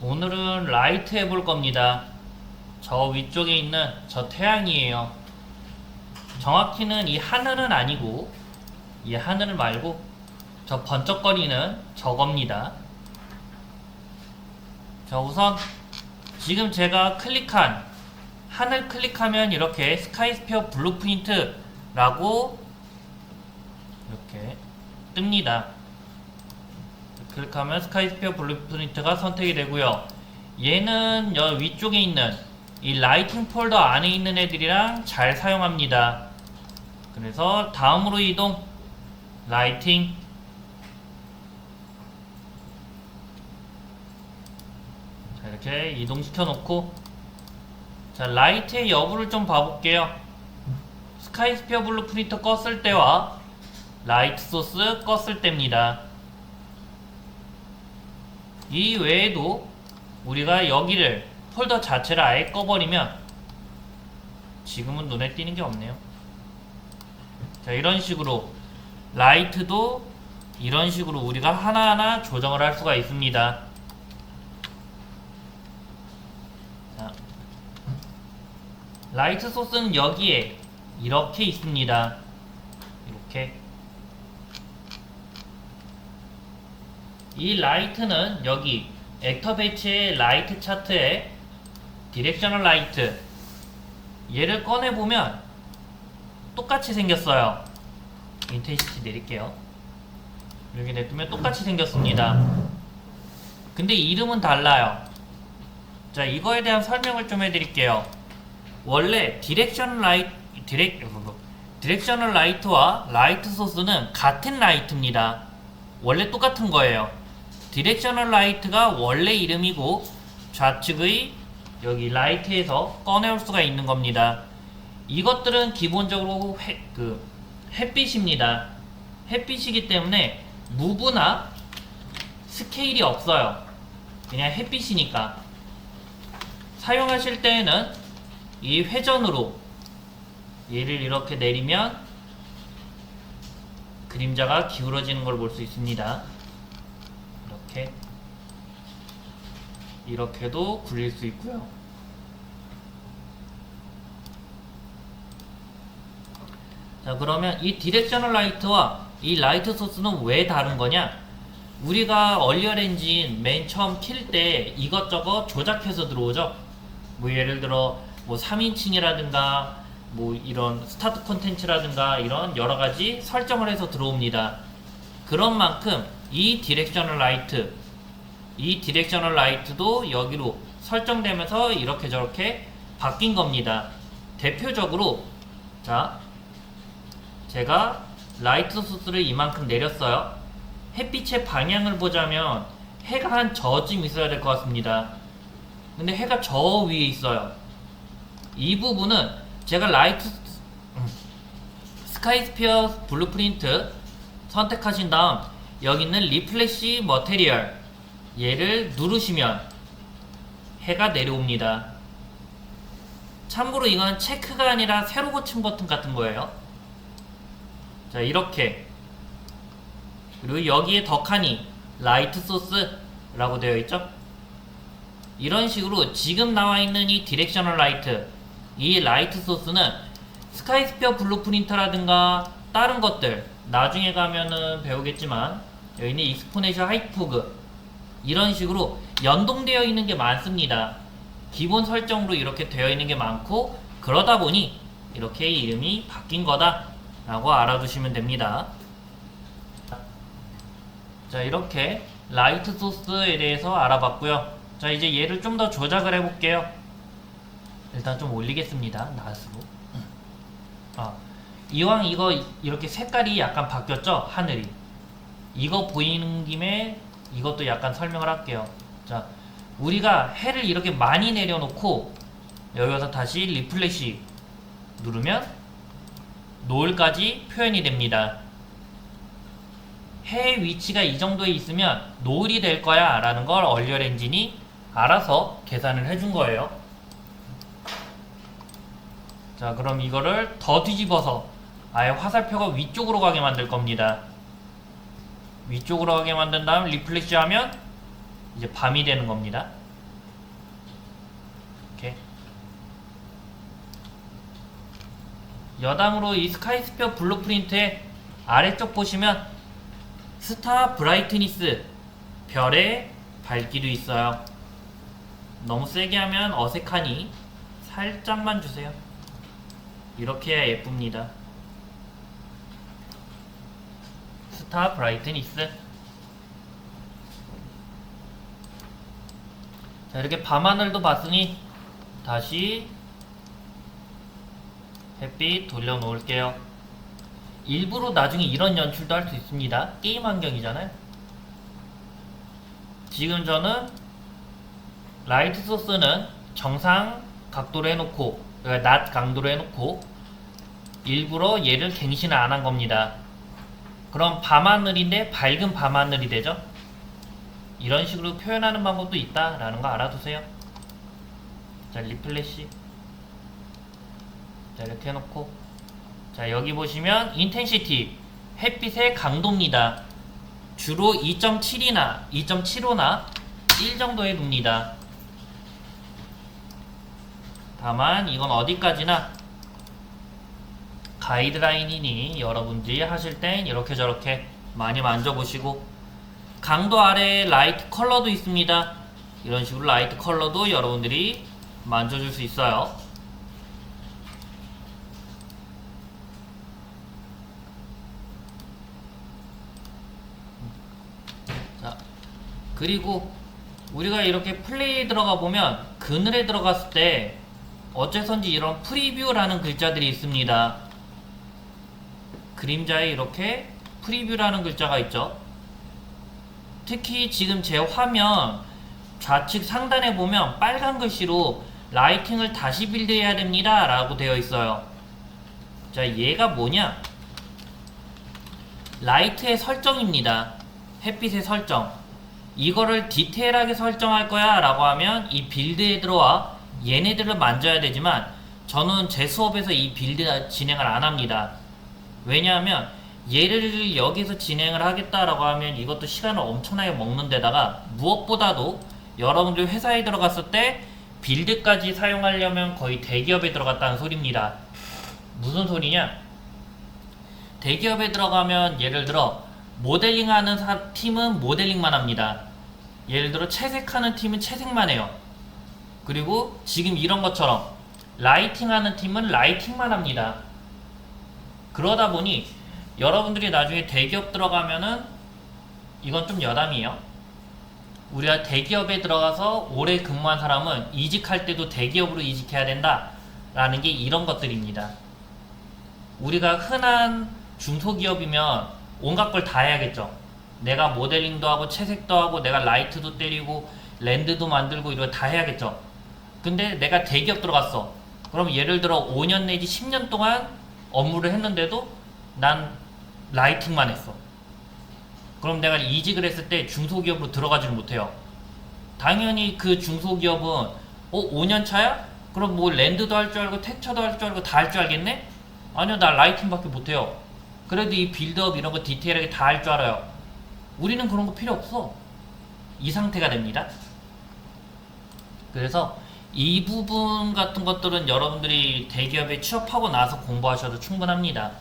오늘은 라이트 해볼 겁니다. 저 위쪽에 있는 저 태양이에요. 정확히는 이 하늘은 아니고 이 하늘 말고 저 번쩍거리는 저겁니다. 자 우선 지금 제가 클릭한 하늘 클릭하면 이렇게 스카이스피어 블루프린트라고 이렇게 뜹니다. 클릭하면 스카이스피어 블루프린트가 선택이 되고요. 얘는 여 위쪽에 있는 이 라이팅 폴더 안에 있는 애들이랑 잘 사용합니다. 그래서 다음으로 이동 라이팅 자 이렇게 이동시켜 놓고 자 라이트의 여부를 좀 봐볼게요. 스카이스피어 블루 프린트 껐을 때와 라이트 소스 껐을 때입니다. 이 외에도 우리가 여기를 폴더 자체를 아예 꺼버리면 지금은 눈에 띄는 게 없네요. 자 이런 식으로 라이트도 이런 식으로 우리가 하나하나 조정을 할 수가 있습니다. 자, 라이트 소스는 여기에 이렇게 있습니다. 이렇게 이 라이트는 여기 액터 배치의 라이트 차트에 디렉셔널 라이트 얘를 꺼내 보면 똑같이 생겼어요. 인텐시티 내릴게요. 여기 냅두면 똑같이 생겼습니다. 근데 이름은 달라요. 자, 이거에 대한 설명을 좀 해드릴게요. 원래 디렉션 라이트, 디렉, 디렉셔널 라이트와 라이트 소스는 같은 라이트입니다. 원래 똑같은 거예요. 디렉셔널 라이트가 원래 이름이고 좌측의 여기 라이트에서 꺼내올 수가 있는 겁니다. 이것들은 기본적으로 해, 그 햇빛입니다. 햇빛이기 때문에 무브나 스케일이 없어요. 그냥 햇빛이니까. 사용하실 때에는 이 회전으로 얘를 이렇게 내리면 그림자가 기울어지는 걸 볼 수 있습니다. 이렇게 이렇게도 굴릴 수 있고요. 자 그러면 이 디렉셔널 라이트와 이 라이트 소스는 왜 다른 거냐? 우리가 얼리얼 엔진 맨 처음 킬 때 이것저것 조작해서 들어오죠. 뭐 예를 들어 뭐 3인칭이라든가 뭐 이런 스타트 콘텐츠라든가 이런 여러 가지 설정을 해서 들어옵니다. 그런 만큼 이 디렉셔널 라이트 이 디렉셔널 라이트도 여기로 설정되면서 이렇게 저렇게 바뀐 겁니다. 대표적으로 자 제가 라이트 소스를 이만큼 내렸어요. 햇빛의 방향을 보자면 해가 한 저쯤 있어야 될 것 같습니다. 근데 해가 저 위에 있어요. 이 부분은 제가 라이트 음, 스카이스피어 블루프린트 선택하신 다음 여기 있는 리플래시 머테리얼 얘를 누르시면 해가 내려옵니다. 참고로 이건 체크가 아니라 새로 고친 버튼 같은 거예요. 자 이렇게 그리고 여기에 덕하니 라이트 소스라고 되어 있죠. 이런 식으로 지금 나와 있는 이 디렉셔널 라이트 이 라이트 소스는 스카이스피어 블루프린터라든가 다른 것들 나중에 가면은 배우겠지만 여기는 익스포네셜 하이프그 이런 식으로 연동되어 있는 게 많습니다. 기본 설정으로 이렇게 되어 있는 게 많고 그러다 보니 이렇게 이름이 바뀐 거다 라고 알아두시면 됩니다. 자 이렇게 라이트 소스에 대해서 알아봤고요. 자 이제 얘를 좀 더 조작을 해볼게요. 일단 좀 올리겠습니다. 나스로. 아 이왕 이거 이렇게 색깔이 약간 바뀌었죠 하늘이. 이거 보이는 김에 이것도 약간 설명을 할게요. 자 우리가 해를 이렇게 많이 내려놓고 여기 와서 다시 리플래시 누르면 노을까지 표현이 됩니다. 해의 위치가 이 정도에 있으면 노을이 될 거야 라는 걸 얼리얼 엔진이 알아서 계산을 해준 거예요. 자 그럼 이거를 더 뒤집어서 아예 화살표가 위쪽으로 가게 만들 겁니다. 위쪽으로 가게 만든 다음 리플렉시 하면 이제 밤이 되는 겁니다. 이렇게 여담으로 이 스카이스피어 블루프린트의 아래쪽 보시면 스타 브라이트니스 별의 밝기도 있어요. 너무 세게 하면 어색하니 살짝만 주세요. 이렇게 해야 예쁩니다. 스타 브라이트니스. 자 이렇게 밤하늘도 봤으니 다시 햇빛 돌려놓을게요. 일부러 나중에 이런 연출도 할 수 있습니다. 게임 환경이잖아요. 지금 저는 라이트 소스는 정상 각도로 해놓고 그러니까 낮 강도로 해놓고 일부러 얘를 갱신을 안 한 겁니다 그럼 밤하늘인데 밝은 밤하늘이 되죠 이런 식으로 표현하는 방법도 있다라는 거 알아두세요. 자, 리플래시. 자, 이렇게 해놓고. 자, 여기 보시면 인텐시티. 햇빛의 강도입니다. 주로 2.7이나 2.75나 1 정도에 둡니다. 다만 이건 어디까지나 가이드라인이니 여러분들이 하실 땐 이렇게 저렇게 많이 만져보시고 강도 아래에 라이트 컬러도 있습니다. 이런 식으로 라이트 컬러도 여러분들이 만져줄 수 있어요. 자, 그리고 우리가 이렇게 플레이에 들어가 보면 그늘에 들어갔을 때 어째선지 이런 프리뷰라는 글자들이 있습니다. 그림자에 이렇게 프리뷰라는 글자가 있죠. 특히 지금 제 화면 좌측 상단에 보면 빨간 글씨로 라이팅을 다시 빌드해야 됩니다 라고 되어 있어요. 자 얘가 뭐냐? 라이트의 설정입니다. 햇빛의 설정. 이거를 디테일하게 설정할 거야 라고 하면 이 빌드에 들어와 얘네들을 만져야 되지만 저는 제 수업에서 이 빌드 진행을 안 합니다 왜냐하면 얘를 여기서 진행을 하겠다라고 하면 이것도 시간을 엄청나게 먹는 데다가 무엇보다도 여러분들 회사에 들어갔을 때 빌드까지 사용하려면 거의 대기업에 들어갔다는 소리입니다. 무슨 소리냐? 대기업에 들어가면 예를 들어 모델링 하는 사- 팀은 모델링만 합니다. 예를 들어 채색하는 팀은 채색만 해요. 그리고 지금 이런 것처럼 라이팅 하는 팀은 라이팅만 합니다. 그러다 보니 여러분들이 나중에 대기업 들어가면은 이건 좀 여담이에요. 우리가 대기업에 들어가서 오래 근무한 사람은 이직할 때도 대기업으로 이직해야 된다 라는 게 이런 것들입니다. 우리가 흔한 중소기업이면 온갖 걸 다 해야겠죠. 내가 모델링도 하고 채색도 하고 내가 라이트도 때리고 랜드도 만들고 이런 거다 해야겠죠. 근데 내가 대기업 들어갔어. 그럼 예를 들어 5년 내지 10년 동안 업무를 했는데도 난 라이팅만 했어. 그럼 내가 이직을 했을 때 중소기업으로 들어가지를 못해요. 당연히 그 중소기업은 어 5년 차야? 그럼 뭐 랜드도 할 줄 알고 텍처도 할 줄 알고 다 할 줄 알겠네? 아니요 나 라이팅밖에 못해요. 그래도 이 빌드업 이런 거 디테일하게 다 할 줄 알아요. 우리는 그런 거 필요 없어. 이 상태가 됩니다. 그래서 이 부분 같은 것들은 여러분들이 대기업에 취업하고 나서 공부하셔도 충분합니다.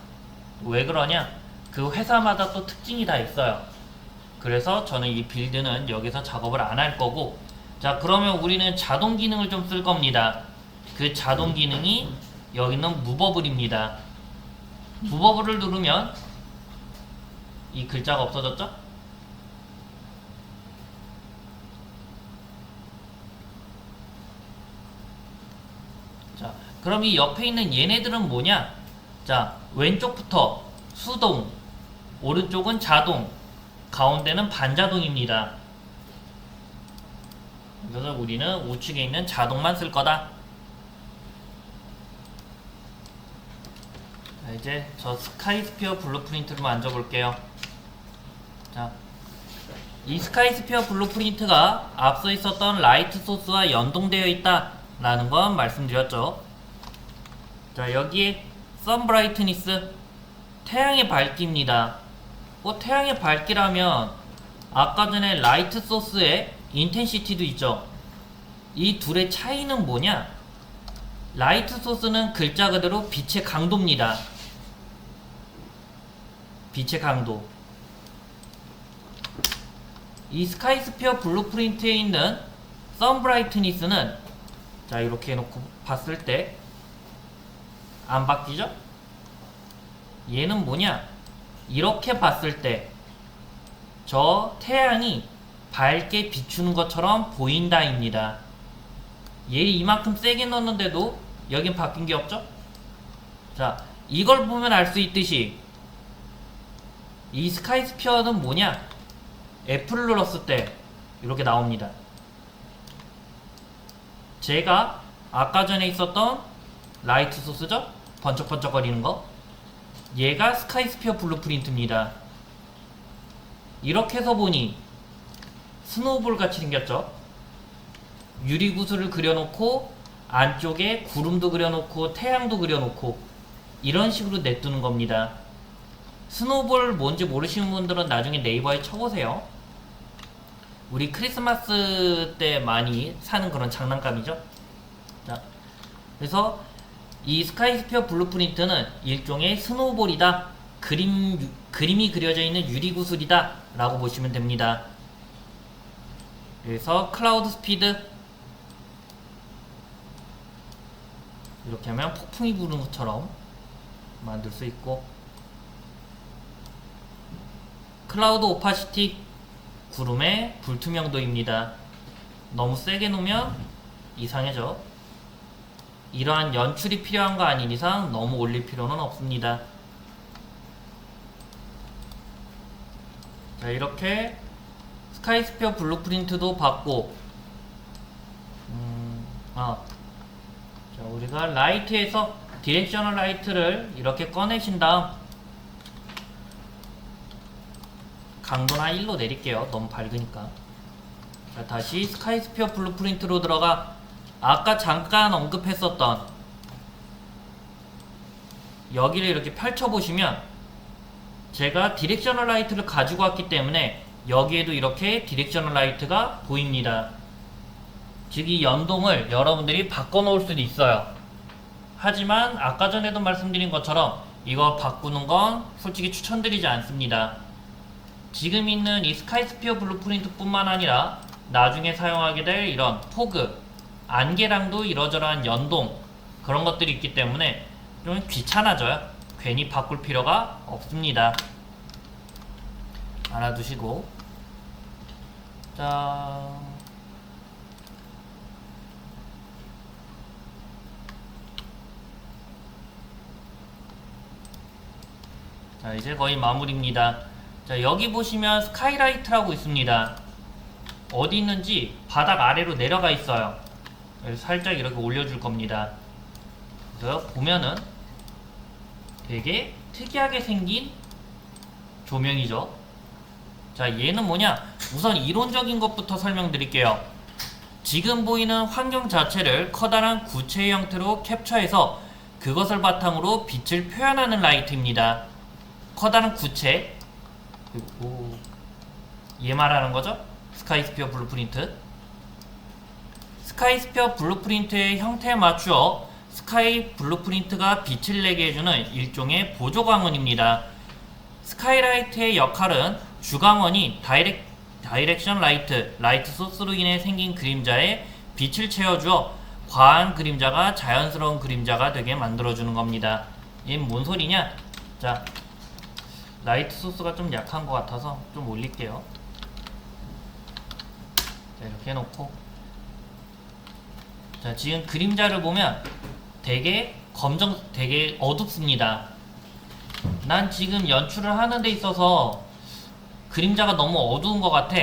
왜 그러냐? 그 회사마다 또 특징이 다 있어요. 그래서 저는 이 빌드는 여기서 작업을 안 할 거고 자 그러면 우리는 자동 기능을 좀 쓸 겁니다. 그 자동 기능이 여기는 무버블입니다. 무버블을 누르면 이 글자가 없어졌죠? 자 그럼 이 옆에 있는 얘네들은 뭐냐? 자 왼쪽부터 수동 오른쪽은 자동 가운데는 반자동입니다. 그래서 우리는 우측에 있는 자동만 쓸 거다. 자, 이제 저 스카이스피어 블루프린트를 만져볼게요. 자, 이 스카이스피어 블루프린트가 앞서 있었던 라이트 소스와 연동되어 있다 라는 건 말씀드렸죠 자 여기에 선브라이트니스 태양의 밝기입니다. 어, 태양의 밝기라면 아까 전에 라이트 소스의 인텐시티도 있죠. 이 둘의 차이는 뭐냐? 라이트 소스는 글자 그대로 빛의 강도입니다. 빛의 강도. 이 스카이스피어 블루프린트에 있는 썬브라이트니스는 자 이렇게 해놓고 봤을 때 안 바뀌죠? 얘는 뭐냐? 이렇게 봤을 때 저 태양이 밝게 비추는 것처럼 보인다입니다. 얘를 이만큼 세게 넣었는데도 여긴 바뀐 게 없죠? 자, 이걸 보면 알 수 있듯이 이 스카이스피어는 뭐냐? F를 눌렀을 때 이렇게 나옵니다. 제가 아까 전에 있었던 라이트 소스죠? 번쩍번쩍거리는 거. 얘가 스카이스피어 블루프린트입니다. 이렇게 해서 보니 스노우볼 같이 생겼죠? 유리구슬을 그려놓고 안쪽에 구름도 그려놓고 태양도 그려놓고 이런 식으로 내두는 겁니다. 스노우볼 뭔지 모르시는 분들은 나중에 네이버에 쳐보세요. 우리 크리스마스 때 많이 사는 그런 장난감이죠. 자, 그래서 이 스카이스피어 블루프린트는 일종의 스노우볼이다. 그림, 유- 그림이 그려져 있는 유리구슬이다. 라고 보시면 됩니다. 그래서 클라우드 스피드 이렇게 하면 폭풍이 부는 것처럼 만들 수 있고 클라우드 오파시티 구름의 불투명도입니다. 너무 세게 놓으면 이상해져. 이러한 연출이 필요한 거 아닌 이상 너무 올릴 필요는 없습니다. 자 이렇게 스카이스피어 블루프린트도 받고 음, 아, 자 우리가 라이트에서 디렉셔널 라이트를 이렇게 꺼내신 다음 강도는 한 1로 내릴게요. 너무 밝으니까. 자, 다시 스카이스피어 블루프린트로 들어가 아까 잠깐 언급했었던 여기를 이렇게 펼쳐보시면 제가 디렉셔널 라이트를 가지고 왔기 때문에 여기에도 이렇게 디렉셔널 라이트가 보입니다. 즉 이 연동을 여러분들이 바꿔놓을 수도 있어요. 하지만 아까 전에도 말씀드린 것처럼 이거 바꾸는 건 솔직히 추천드리지 않습니다. 지금 있는 이 스카이스피어 블루프린트 뿐만 아니라 나중에 사용하게 될 이런 포그, 안개랑도 이러저러한 연동 그런 것들이 있기 때문에 좀 귀찮아져요. 괜히 바꿀 필요가 없습니다. 알아두시고 자자 이제 거의 마무리입니다. 자 여기 보시면 스카이라이트라고 있습니다. 어디 있는지 바닥 아래로 내려가 있어요. 살짝 이렇게 올려줄 겁니다. 그래서 보면은 되게 특이하게 생긴 조명이죠. 자 얘는 뭐냐? 우선 이론적인 것부터 설명드릴게요. 지금 보이는 환경 자체를 커다란 구체의 형태로 캡처해서 그것을 바탕으로 빛을 표현하는 라이트입니다. 커다란 구체 그리고 얘 말하는 거죠? 스카이스피어 블루프린트 스카이스피어 블루프린트의 형태에 맞추어 스카이 블루프린트가 빛을 내게 해주는 일종의 보조광원입니다. 스카이라이트의 역할은 주광원이 다이렉, 다이렉션 라이트, 라이트 소스로 인해 생긴 그림자에 빛을 채워주어 과한 그림자가 자연스러운 그림자가 되게 만들어주는 겁니다. 얘는 뭔 소리냐? 자, 라이트 소스가 좀 약한 것 같아서 좀 올릴게요. 자, 이렇게 해놓고. 자, 지금 그림자를 보면 되게 검정, 되게 어둡습니다. 난 지금 연출을 하는 데 있어서 그림자가 너무 어두운 것 같아.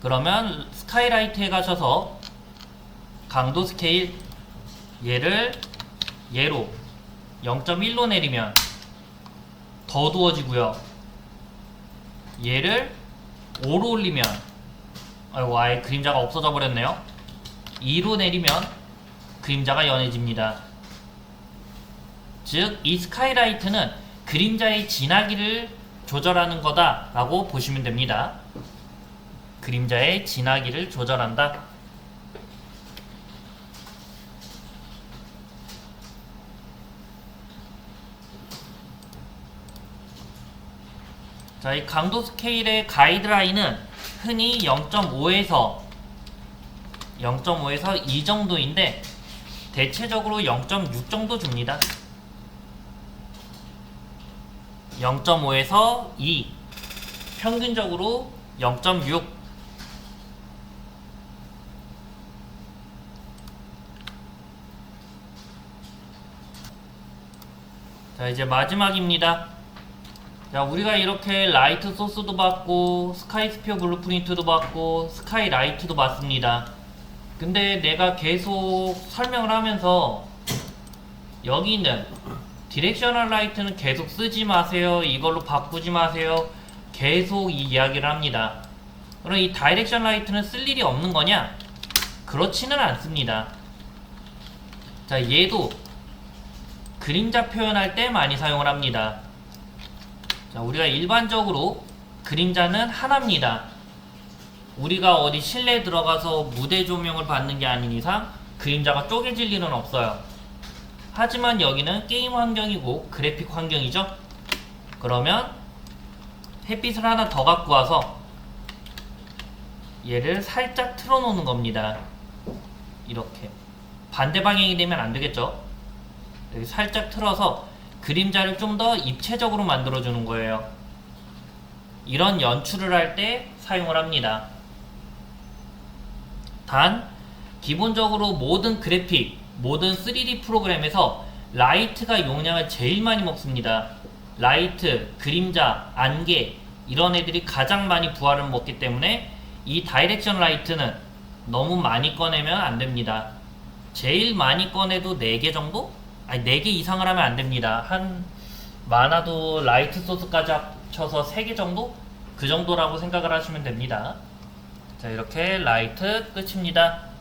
그러면 스카이라이트에 가셔서 강도 스케일 얘를 얘로 0.1로 내리면 더 어두워지고요. 얘를 5로 올리면 아이고 아예 그림자가 없어져 버렸네요. 2로 내리면 그림자가 연해집니다. 즉, 이 스카이라이트는 그림자의 진하기를 조절하는 거다라고 보시면 됩니다. 그림자의 진하기를 조절한다. 자, 이 강도 스케일의 가이드라인은 흔히 0.5에서 0.5에서 2 정도인데 대체적으로 0.6 정도 줍니다. 0.5에서 2 평균적으로 0.6 자 이제 마지막입니다. 자 우리가 이렇게 라이트 소스도 받고 스카이 스피어 블루프린트도 받고 스카이 라이트도 받습니다 근데 내가 계속 설명을 하면서 여기 있는 디렉셔널 라이트는 계속 쓰지 마세요. 이걸로 바꾸지 마세요. 계속 이 이야기를 합니다. 그럼 이 다이렉션 라이트는 쓸 일이 없는 거냐? 그렇지는 않습니다. 자 얘도 그림자 표현할 때 많이 사용을 합니다. 자, 우리가 일반적으로 그림자는 하나입니다. 우리가 어디 실내에 들어가서 무대 조명을 받는 게 아닌 이상 그림자가 쪼개질 일은 없어요. 하지만 여기는 게임 환경이고 그래픽 환경이죠. 그러면 햇빛을 하나 더 갖고 와서 얘를 살짝 틀어놓는 겁니다. 이렇게 반대 방향이 되면 안 되겠죠. 여기 살짝 틀어서 그림자를 좀 더 입체적으로 만들어 주는 거예요. 이런 연출을 할 때 사용을 합니다. 단 기본적으로 모든 그래픽, 모든 3D 프로그램에서 라이트가 용량을 제일 많이 먹습니다. 라이트, 그림자, 안개 이런 애들이 가장 많이 부하를 먹기 때문에 이 다이렉션 라이트는 너무 많이 꺼내면 안 됩니다. 제일 많이 꺼내도 4개 정도? 아니 4개 이상을 하면 안 됩니다. 한 많아도 라이트 소스까지 합쳐서 3개 정도? 그 정도라고 생각을 하시면 됩니다. 자 이렇게 라이트 끝입니다.